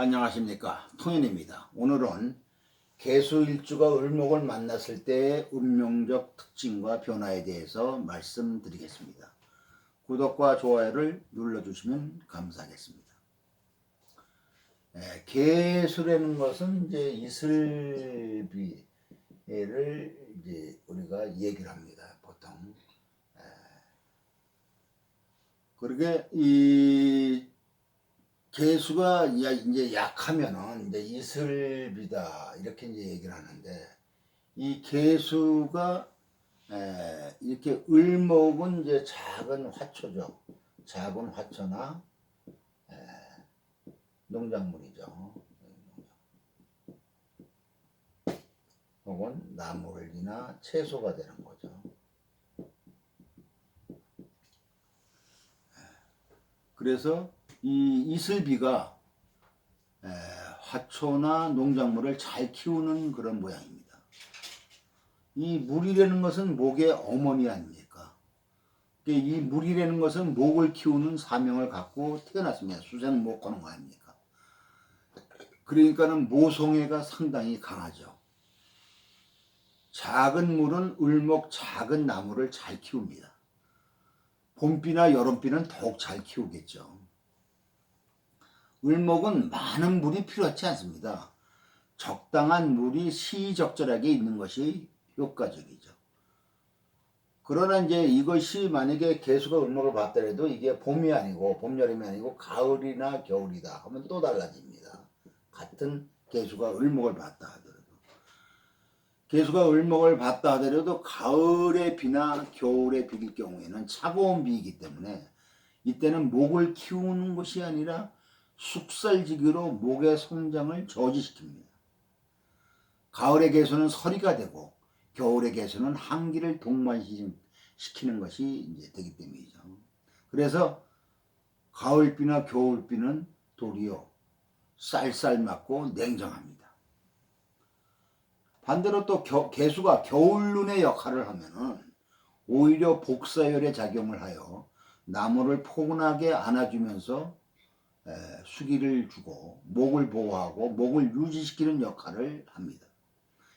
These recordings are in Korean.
안녕하십니까 통인입니다. 오늘은 개수일주가 을목을 만났을 때의 운명적 특징과 변화에 대해서 말씀드리겠습니다. 구독과 좋아요를 눌러주시면 감사하겠습니다. 에, 개수라는 것은 이제 이슬비를 이제 우리가 얘기를 합니다. 보통 에, 그러게 이 개수가 야- 이제 약하면은 이제 이슬비다 이렇게 이제 얘기를 하는데 이 개수가 에, 이렇게 을목은 이제 작은 화초죠. 작은 화초나 에, 농작물이죠. 혹은 나물이나 채소가 되는 거죠. 그래서 이 이슬비가 에, 화초나 농작물을 잘 키우는 그런 모양입니다. 이 물이라는 것은 목의 어머니 아닙니까? 이 물이라는 것은 목을 키우는 사명을 갖고 태어났습니다. 수생 목 하는 거 아닙니까? 그러니까는 모성애가 상당히 강하죠. 작은 물은 을목 작은 나무를 잘 키웁니다. 봄비나 여름비는 더욱 잘 키우겠죠. 을목은 많은 물이 필요하지 않습니다. 적당한 물이 시적절하게 있는 것이 효과적이죠. 그러나 이제 이것이 만약에 개수가 을목을 봤더라도 이게 봄이 아니고 봄 여름이 아니고 가을이나 겨울이다 하면 또 달라집니다. 같은 개수가 을목을 봤다 하더라도 개수가 을목을 봤다 하더라도 가을의 비나 겨울에 비일 경우에는 차가운 비이기 때문에 이때는 목을 키우는 것이 아니라 숙살지기로 목의 성장을 저지시킵니다. 가을의 개수는 서리가 되고 겨울의 개수는 한기를 동반시키는 것이 이제 되기 때문이죠. 그래서 가을비나 겨울비는 도리어 쌀쌀 맞고 냉정합니다. 반대로 또 겨- 개수가 겨울눈의 역할을 하면은 오히려 복사열의 작용을 하여 나무를 포근하게 안아주면서 에, 수기를 주고 목을 보호하고 목을 유지시키는 역할을 합니다.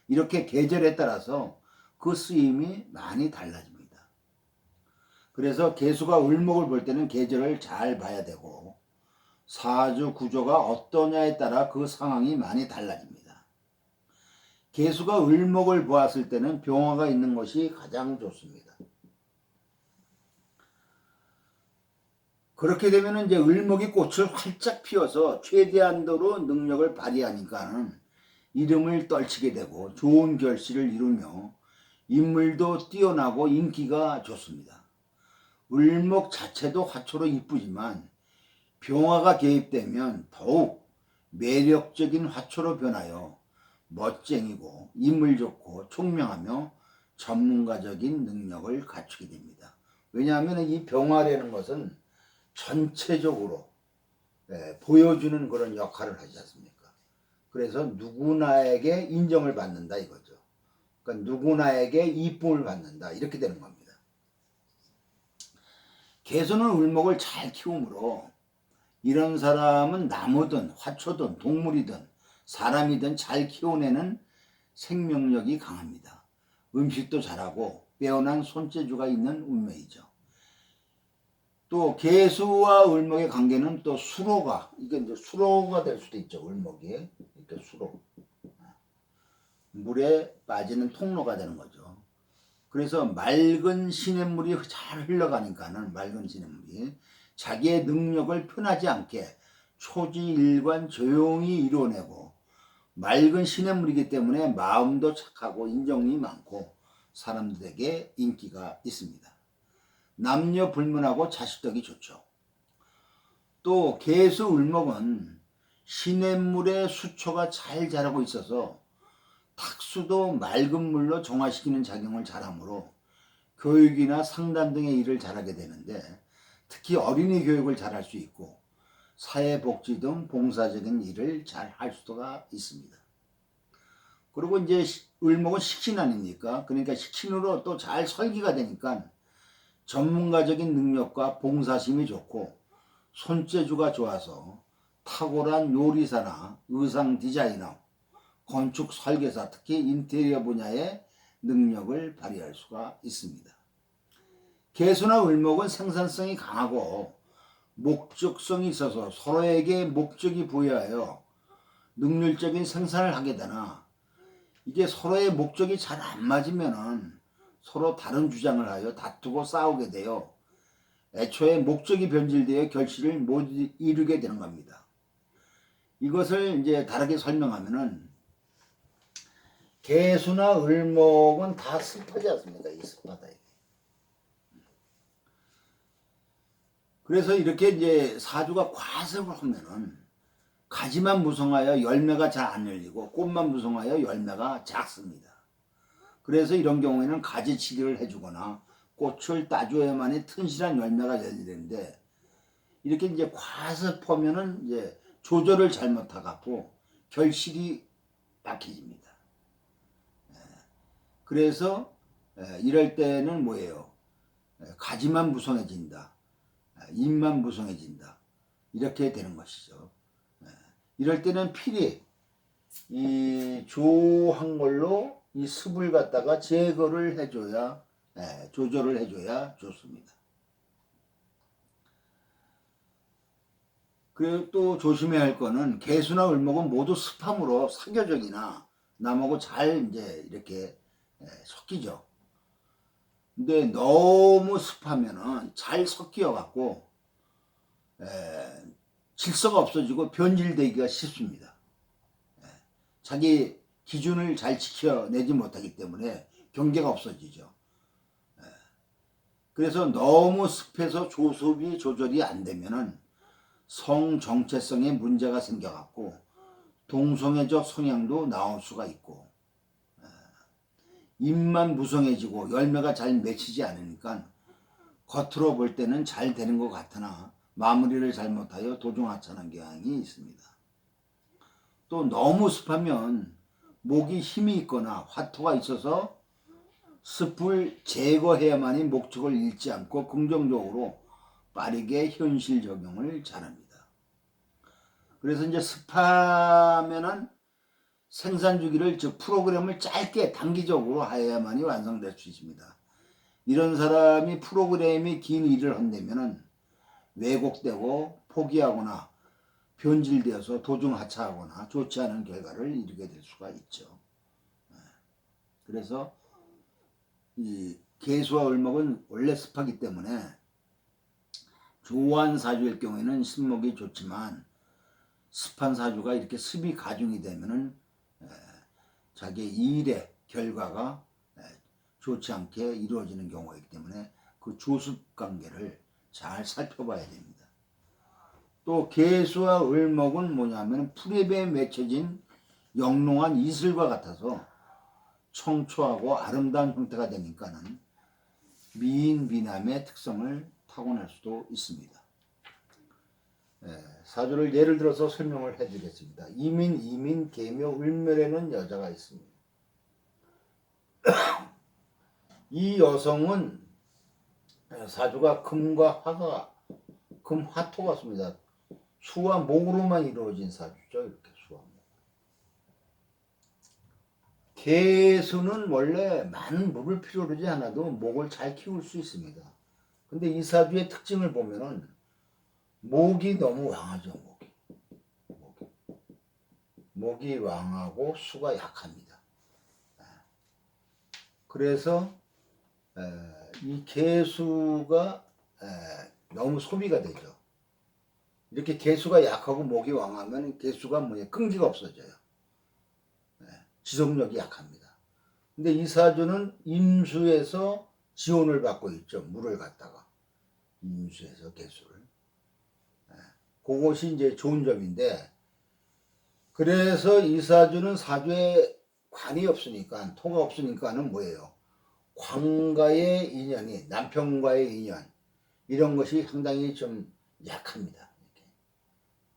이렇게 계절에 따라서 그 쓰임이 많이 달라집니다. 그래서 개수가 을목을 볼 때는 계절을 잘 봐야 되고 사주 구조가 어떠냐에 따라 그 상황이 많이 달라집니다. 개수가 을목을 보았을 때는 병화가 있는 것이 가장 좋습니다. 그렇게 되면 이제 을목이 꽃을 활짝 피워서 최대한도로 능력을 발휘하니까는 이름을 떨치게 되고 좋은 결실을 이루며 인물도 뛰어나고 인기가 좋습니다. 을목 자체도 화초로 이쁘지만 병화가 개입되면 더욱 매력적인 화초로 변하여 멋쟁이고 인물 좋고 총명하며 전문가적인 능력을 갖추게 됩니다. 왜냐하면 이 병화라는 것은 전체적으로 예, 보여주는 그런 역할을 하지 않습니까? 그래서 누구나에게 인정을 받는다 이거죠. 그러니까 누구나에게 이쁨을 받는다 이렇게 되는 겁니다. 개수는 을목을 잘 키우므로 이런 사람은 나무든 화초든 동물이든 사람이든 잘 키워내는 생명력이 강합니다. 음식도 잘하고 빼어난 손재주가 있는 운명이죠. 또 개수와 을목의 관계는 또 수로가 이게 이제 수로가 될 수도 있죠. 을목이 이렇게 수로 물에 빠지는 통로가 되는 거죠. 그래서 맑은 시냇물이 잘 흘러가니까는 맑은 시냇물이 자기의 능력을 편하지 않게 초지일관 조용히 이루어내고 맑은 시냇물이기 때문에 마음도 착하고 인정이 많고 사람들에게 인기가 있습니다. 남녀 불문하고 자식덕이 좋죠. 또 개수 을목은 시냇물에 수초가 잘 자라고 있어서 탁수도 맑은 물로 정화시키는 작용을 잘하므로 교육이나 상담 등의 일을 잘하게 되는데 특히 어린이 교육을 잘할 수 있고 사회복지 등 봉사적인 일을 잘 할 수가 있습니다. 그리고 이제 시- 을목은 식신 아닙니까? 그러니까 식신으로 또 잘 설계가 되니까 전문가적인 능력과 봉사심이 좋고 손재주가 좋아서 탁월한 요리사나 의상 디자이너, 건축 설계사, 특히 인테리어 분야의 능력을 발휘할 수가 있습니다. 개수나 을목은 생산성이 강하고 목적성이 있어서 서로에게 목적이 부여하여 능률적인 생산을 하게 되나 이게 서로의 목적이 잘 안 맞으면은 서로 다른 주장을 하여 다투고 싸우게 되어 애초에 목적이 변질되어 결실을 못 이루게 되는 겁니다. 이것을 이제 다르게 설명하면은 개수나 을목은 다 습하지 않습니까? 이 습하다. 그래서 이렇게 이제 사주가 과습을 하면은 가지만 무성하여 열매가 잘 안 열리고 꽃만 무성하여 열매가 작습니다. 그래서 이런 경우에는 가지 치료를 해주거나 꽃을 따줘야만이 튼실한 열매가 열리는데 이렇게 이제 과습하면은 이제 조절을 잘못해갖고 결실이 막혀집니다. 예. 그래서 예, 이럴 때는 뭐예요? 예, 가지만 무성해진다. 잎만 무성해진다. 이렇게 되는 것이죠. 이럴 때는 필히 이 조한 걸로 이 습을 갖다가 제거를 해줘야 예, 조절을 해줘야 좋습니다. 그리고 또 조심해야 할 거는 개수나 을목은 모두 습함으로 사교적이나 남하고 잘 이제 이렇게 예, 섞이죠. 근데 너무 습하면은 잘 섞여 갖고 예, 질서가 없어지고 변질되기가 쉽습니다. 예, 자기 기준을 잘 지켜내지 못하기 때문에 경계가 없어지죠. 예, 그래서 너무 습해서 조섭이 조절이 안 되면은 성 정체성에 문제가 생겨갖고 동성애적 성향도 나올 수가 있고 예, 잎만 무성해지고 열매가 잘 맺히지 않으니까 겉으로 볼 때는 잘 되는 것 같으나 마무리를 잘못하여 도중하차하는 경향이 있습니다. 또 너무 습하면 목이 힘이 있거나 화토가 있어서 습을 제거해야만이 목적을 잃지 않고 긍정적으로 빠르게 현실 적용을 잘합니다. 그래서 이제 습하면은 생산 주기를 즉 프로그램을 짧게 단기적으로 하야만이 완성될 수 있습니다. 이런 사람이 프로그램이 긴 일을 한다면은 왜곡되고 포기하거나 변질되어서 도중 하차하거나 좋지 않은 결과를 이루게 될 수가 있죠. 네. 그래서 이 개수와 을목은 원래 습하기 때문에 조한 사주일 경우에는 신목이 좋지만 습한 사주가 이렇게 습이 가중이 되면은 자기 일의 결과가 좋지 않게 이루어지는 경우가 있기 때문에 그 조습 관계를 잘 살펴봐야 됩니다. 또 개수와 을목은 뭐냐면 풀잎에 맺혀진 영롱한 이슬과 같아서 청초하고 아름다운 형태가 되니까는 미인 미남의 특성을 타고날 수도 있습니다. 예, 사주를 예를 들어서 설명을 해드리겠습니다. 이민, 이민, 개묘, 을멸에는 여자가 있습니다. 이 여성은 사주가 금과 화가 금 화토 같습니다. 수와 목으로만 이루어진 사주죠. 이렇게 수와 목. 개수는 원래 많은 물을 필요로 하지 않아도 목을 잘 키울 수 있습니다. 근데 이 사주의 특징을 보면은 목이 너무 왕하죠. 목이. 목이, 목이 왕하고 수가 약합니다. 그래서 이 개수가 너무 소비가 되죠. 이렇게 개수가 약하고 목이 왕하면 개수가 뭐냐 끈기가 없어져요. 지속력이 약합니다. 근데 이 사주는 임수에서 지원을 받고 있죠. 물을 갖다가 임수에서 개수를. 그것이 이제 좋은 점인데 그래서 이 사주는 사주에 관이 없으니까 토가 없으니까는 뭐예요? 광과의 인연이 남편과의 인연 이런 것이 상당히 좀 약합니다. 이렇게.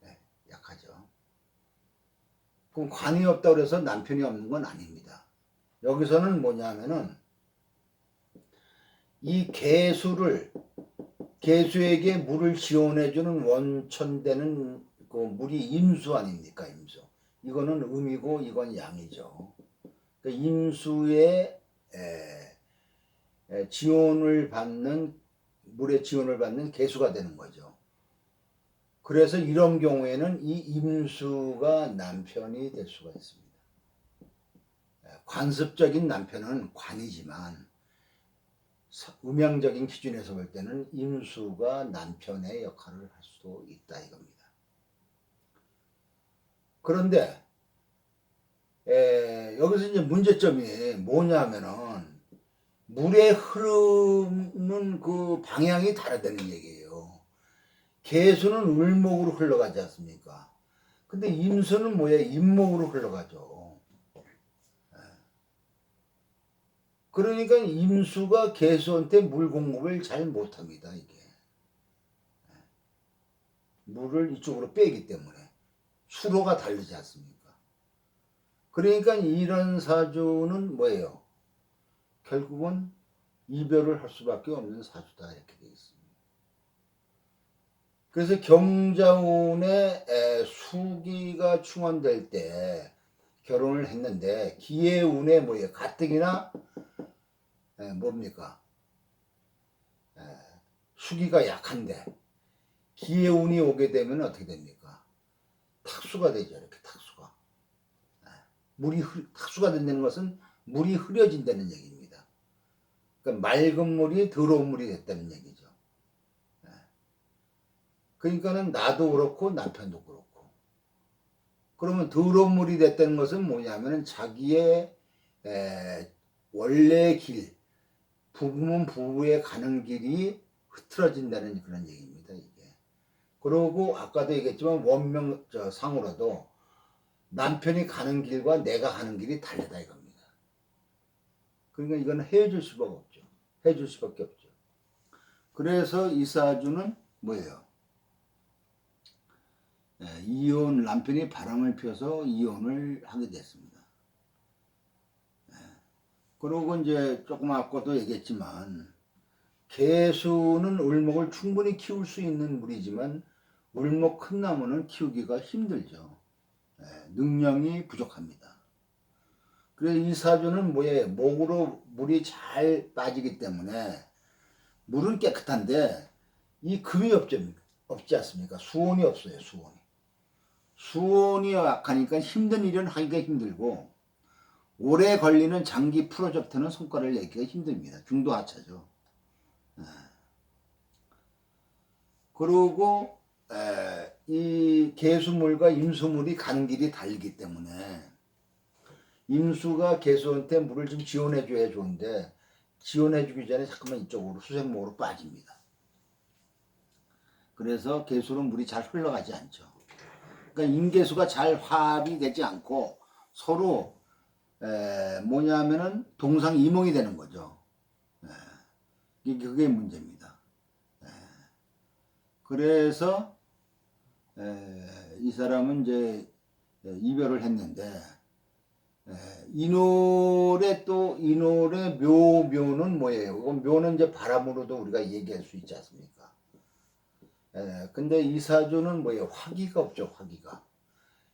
네, 약하죠. 그럼 관이 없다 그래서 남편이 없는 건 아닙니다. 여기서는 뭐냐면은 이 개수를 개수에게 물을 지원해 주는 원천 되는 그 물이 임수 아닙니까 임수. 이거는 음이고 이건 양이죠. 그 임수의 에, 에, 지원을 받는 물의 지원을 받는 개수가 되는 거죠. 그래서 이런 경우에는 이 임수가 남편이 될 수가 있습니다. 에, 관습적인 남편은 관이지만 서- 음양적인 기준에서 볼 때는 임수가 남편의 역할을 할 수도 있다 이겁니다. 그런데 에, 여기서 이제 문제점이 뭐냐면은 물의 흐르는 그 방향이 다르다는 얘기예요. 개수는 울목으로 흘러가지 않습니까? 근데 임수는 뭐야? 임목으로 흘러가죠. 예. 그러니까 임수가 개수한테 물 공급을 잘 못합니다. 이게 예. 물을 이쪽으로 빼기 때문에 수로가 다르지 않습니까? 그러니까 이런 사주는 뭐예요? 결국은 이별을 할 수밖에 없는 사주다 이렇게 되어 있습니다. 그래서 경자운의 에, 수기가 충원될 때 결혼을 했는데 기해운의 뭐예요? 가뜩이나 에, 뭡니까? 에, 수기가 약한데 기해운이 오게 되면 어떻게 됩니까? 탁수가 되죠. 이렇게 탁수가. 에, 물이 흐, 탁수가 된다는 것은 물이 흐려진다는 얘기입니다. 그러니까 맑은 물이 더러운 물이 됐다는 얘기죠. 예. 그러니까는 나도 그렇고 남편도 그렇고. 그러면 더러운 물이 됐다는 것은 뭐냐면은 자기의 에, 원래 길, 부부는 부부에 가는 길이 흐트러진다는 그런 얘기입니다. 이게. 그러고 아까도 얘기했지만 원명 저 상으로도 남편이 가는 길과 내가 가는 길이 다르다 이겁니다. 그러니까 이건 헤어질 수밖에 없죠. 헤어질 수밖에 없죠. 그래서 이사주는 뭐예요? 예, 이혼 남편이 바람을 펴서 이혼을 하게 됐습니다. 예, 그리고 이제 조금 아까도 얘기했지만 개수는 울목을 충분히 키울 수 있는 물이지만 울목 큰 나무는 키우기가 힘들죠. 예, 능력이 부족합니다. 그래서 이 사주는 뭐예요? 목으로 물이 잘 빠지기 때문에 물은 깨끗한데 이 금이 없지, 없지 않습니까? 수온이 없어요, 수온이. 수온이 약하니까 힘든 일은 하기가 힘들고 오래 걸리는 장기 프로젝트는 성과를 내기가 힘듭니다. 중도 하차죠. 예. 그리고 에, 이 개수물과 임수물이 가는 길이 다르기 때문에 임수가 개수한테 물을 좀 지원해줘야 좋은데 지원해주기 전에 잠깐만 이쪽으로 수색목으로 빠집니다. 그래서 개수는 물이 잘 흘러가지 않죠. 그러니까 임계수가 잘 화합이 되지 않고 서로 에, 뭐냐면은 동상이몽이 되는 거죠. 에, 이게 그게 문제입니다. 에, 그래서 에, 이 사람은 이제 이별을 했는데 예, 이 노래 또 이 노래 묘묘는 뭐예요? 묘는 이제 바람으로도 우리가 얘기할 수 있지 않습니까? 예, 근데 이 사주는 뭐예요? 화기가 없죠, 화기가.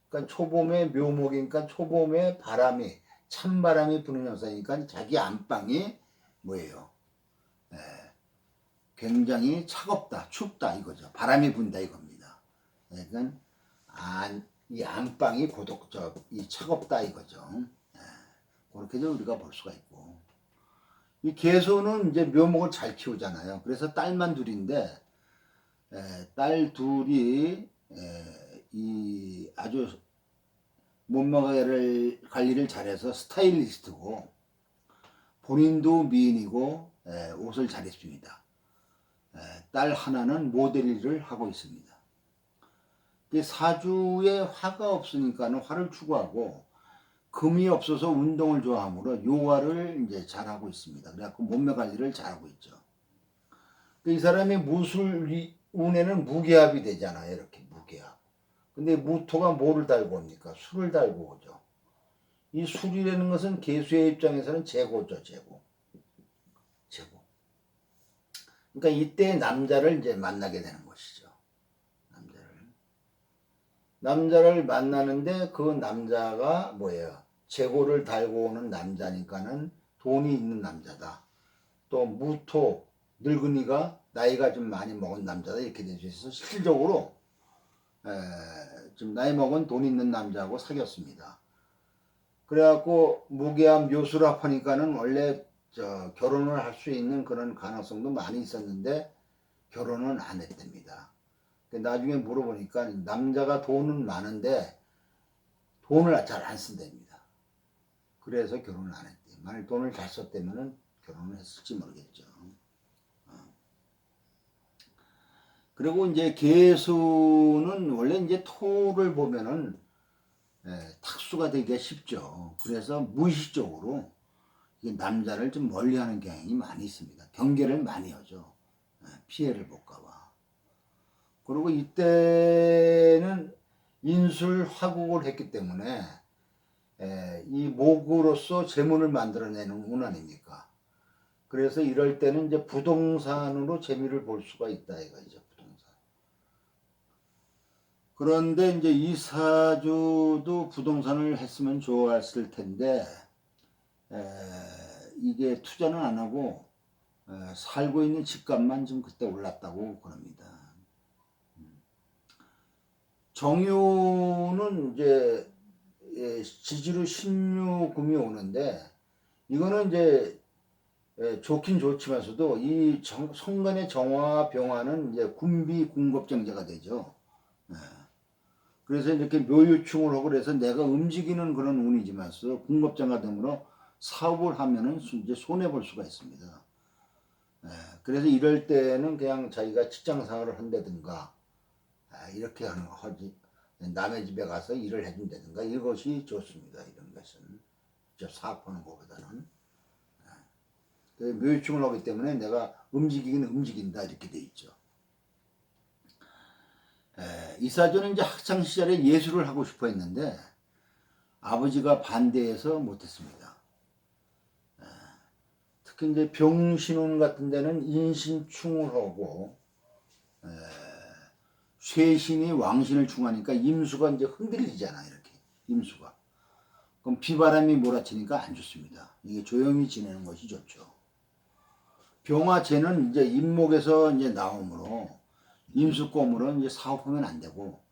그러니까 초봄에 묘목이니까 초봄에 바람이 찬바람이 부는 현상이니까 자기 안방이 뭐예요? 예, 굉장히 차갑다, 춥다 이거죠. 바람이 분다 이겁니다. 예, 그러니까 안, 이 안방이 고독, 저, 이 차갑다 이거죠. 예, 그렇게도 우리가 볼 수가 있고. 이 개소는 이제 묘목을 잘 키우잖아요. 그래서 딸만 둘인데, 에, 딸 둘이, 에, 이 아주 몸매를 관리를 잘해서 스타일리스트고, 본인도 미인이고, 에, 옷을 잘 입습니다. 에, 딸 하나는 모델 일을 하고 있습니다. 이 사주에 화가 없으니까는 화를 추구하고 금이 없어서 운동을 좋아하므로 요가를 이제 잘하고 있습니다. 그래갖고 몸매 관리를 잘하고 있죠. 이 사람이 무술 운에는 무계합이 되잖아요. 이렇게 무계합. 근데 무토가 뭐를 달고 옵니까? 술을 달고 오죠. 이 술이라는 것은 개수의 입장에서는 재고죠, 재고. 재고. 그러니까 이때 남자를 이제 만나게 되는 것이죠. 남자를. 남자를 만나는데 그 남자가 뭐예요? 재고를 달고 오는 남자니까는 돈이 있는 남자다. 또 무토 늙은이가 나이가 좀 많이 먹은 남자다 이렇게 되어 있어서 실질적으로 에, 좀 나이 먹은 돈 있는 남자하고 사귀었습니다. 그래갖고 무계암 묘수랍 하니까는 원래 저 결혼을 할 수 있는 그런 가능성도 많이 있었는데 결혼은 안 했답니다. 근데 나중에 물어보니까 남자가 돈은 많은데 돈을 잘 안 쓴답니다. 그래서 결혼을 안 했대. 만약 돈을 잘 썼다면은 결혼을 했을지 모르겠죠. 어. 그리고 이제 개수는 원래 이제 토를 보면은 예, 탁수가 되기가 쉽죠. 그래서 무의식적으로 남자를 좀 멀리하는 경향이 많이 있습니다. 경계를 많이 하죠. 예, 피해를 볼까봐. 그리고 이때는 인술 화국을 했기 때문에 에, 이 목으로서 재물을 만들어내는 운 아닙니까? 그래서 이럴 때는 이제 부동산으로 재미를 볼 수가 있다 이거죠. 그런데 이제 이 사주도 부동산을 했으면 좋았을 텐데 에, 이게 투자는 안 하고 에, 살고 있는 집값만 좀 그때 올랐다고 그럽니다. 정유는 이제 예, 지지로 신유금이 오는데 이거는 이제 예, 좋긴 좋지만서도 이 정, 성간의 정화 병화는 이제 군비 궁급정제가 되죠. 예. 그래서 이렇게 묘유충을 하고 그래서 내가 움직이는 그런 운이지만서 궁급정화 등으로 사업을 하면은 수- 이제 손해 볼 수가 있습니다. 예, 그래서 이럴 때는 그냥 자기가 직장 생활을 한다든가 아, 이렇게 하는 거 하지 남의 집에 가서 일을 해준다든가 이것이 좋습니다. 이런 것은 직접 사업하는 것보다는 아, 그 묘유충을 하기 때문에 내가 움직이긴 움직인다 이렇게 돼 있죠. 에, 이사조는 이제 학창 시절에 예술을 하고 싶어 했는데 아버지가 반대해서 못했습니다. 에, 특히 이제 병신운 같은 데는 인신충을 하고 에, 쇠신이 왕신을 충하니까 임수가 이제 흔들리잖아 이렇게. 임수가. 그럼 비바람이 몰아치니까 안 좋습니다. 이게 조용히 지내는 것이 좋죠. 병화재는 이제 임목에서 이제 나오므로 임수검으로 이제 사업하면 안 되고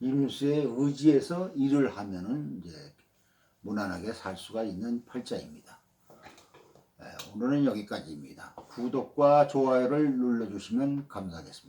임수의 의지에서 일을 하면은 이제 무난하게 살 수가 있는 팔자입니다. 에, 오늘은 여기까지입니다. 구독과 좋아요를 눌러주시면 감사하겠습니다.